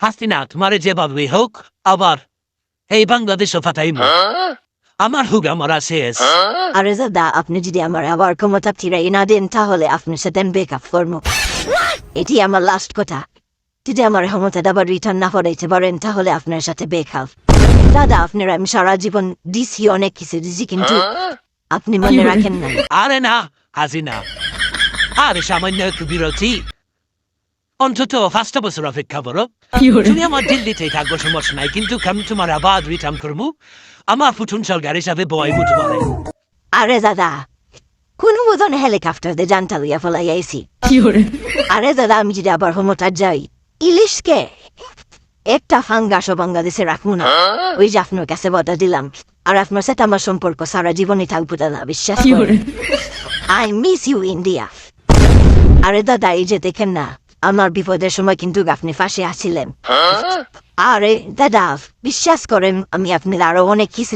হাসিনা তোমার যেভাবে হোক আবার এই বাংলাদেশও ফাটাইম। আমার হুগা মরা শেষ আরে দাদা আপনি যদি আমার আবার ক্ষমতা ফিরাই না দেন তাহলে আপনার সাথে আমি বেকআপ করব এটি আমার লাস্ট কথা। যদি আমার ক্ষমতাটা আবার রিটার্ন না করাইতে পারেন তাহলে আপনার সাথে বেকআপ দাদা আপনার আমি সারা জীবন দিছি অনেক কিছু দিছি কিন্তু আপনি মনে রাখেন না। আরে না হাসিনা। আরে সামান্য একটু বিরতি। অন্তত পাঁচটা বছর অপেক্ষা করো তুমি আমার দিল্লিতে থাকব সমস্যা নাই কিন্তু আমি তোমার আবার রিটার্ন করব আমার ফুটুন সরকার হিসাবে বয় বুঝ বলে আরে দাদা কোন মতন হেলিকপ্টার দিয়ে জানটা লইয়া ফেলাই আইসি আরে দাদা আমি যদি আবার ক্ষমতা যাই ইলিশকে একটা ফাঙ্গাসও বাংলাদেশে রাখব না। ওই যে আপনার কাছে বটা দিলাম। আর আপনার সাথে আমার সম্পর্ক সারা জীবনই থাকব দাদা বিশ্বাস আই মিস ইউ ইন্ডিয়া আরে দাদা এই যে দেখেন না আমার বিপদের সময় কিন্তু আপনি ফাঁসে আছিলেন আরে দাদা বিশ্বাস করেন আমি আপনার আরও অনেক কিছু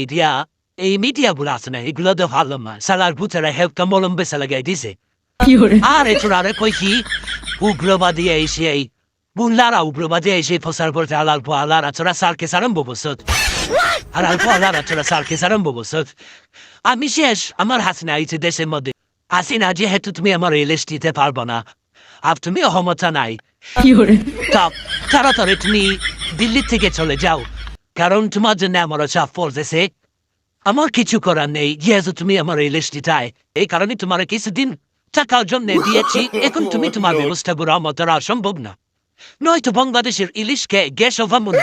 মিডিয়া এই মিডিয়া গুলো আছে না এগুলো তো ভালো না। সালার ভূতেরা হেল্প কমলম বেসা লাগাই দিছে। আরে তোরা রে কই কি? উগ্রবাদী এসে এই বুল্লারা উগ্রবাদী এসে ফসার পড়তে আলার পো আলার আচরা সারকে সারম্ভ বসত। আর আলপো আলার আচরা সারকে সারম্ভ বসত। আমি শেষ আমার হাসিনা আইছে দেশের মধ্যে। হাসিনা যেহেতু তুমি আমার রিলিজ দিতে পারব না আর তুমি অহমতা নাই তাড়াতাড়ি তুমি দিল্লি থেকে চলে যাও কারণ তোমার জন্য আমার চাপ পড়তেছে আমার কিছু করার নেই যেহেতু তুমি আমার এই লিস্টটি চাই এই কারণে তোমার কিছুদিন টাকার জন্য দিয়েছি এখন তুমি তোমার ব্যবস্থা করা আমার দ্বারা সম্ভব না নয়তো বাংলাদেশের ইলিশকে গ্যাস অভাব মনে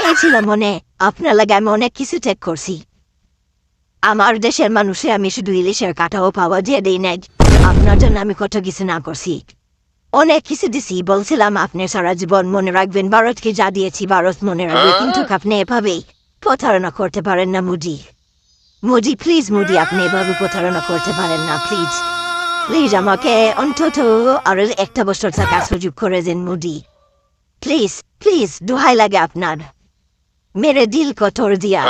এই ছিল মনে আপনার লাগে আমি অনেক কিছু ত্যাগ করছি আমার দেশের মানুষে আমি শুধু ইলিশের কাটাও পাওয়া দিয়ে দেই নাই আপনার জন্য আমি কত কিছু না করছি অনেক কিছু দিছি বলছিলাম আপনি সারা জীবন মনে রাখবেন ভারতকে যা দিয়েছি ভারত মনে রাখবে কিন্তু আপনি এভাবেই প্রতারণা করতে পারেন না মুদি মুদি প্লিজ মুদি আপনি এভাবে প্রতারণা করতে পারেন না প্লিজ প্লিজ আমাকে অন্তত আরও একটা বছর থাকার সুযোগ করে দিন মুদি প্লিজ প্লিজ দোহাই লাগে আপনার। মেরে দিল কঠোর দিয়া।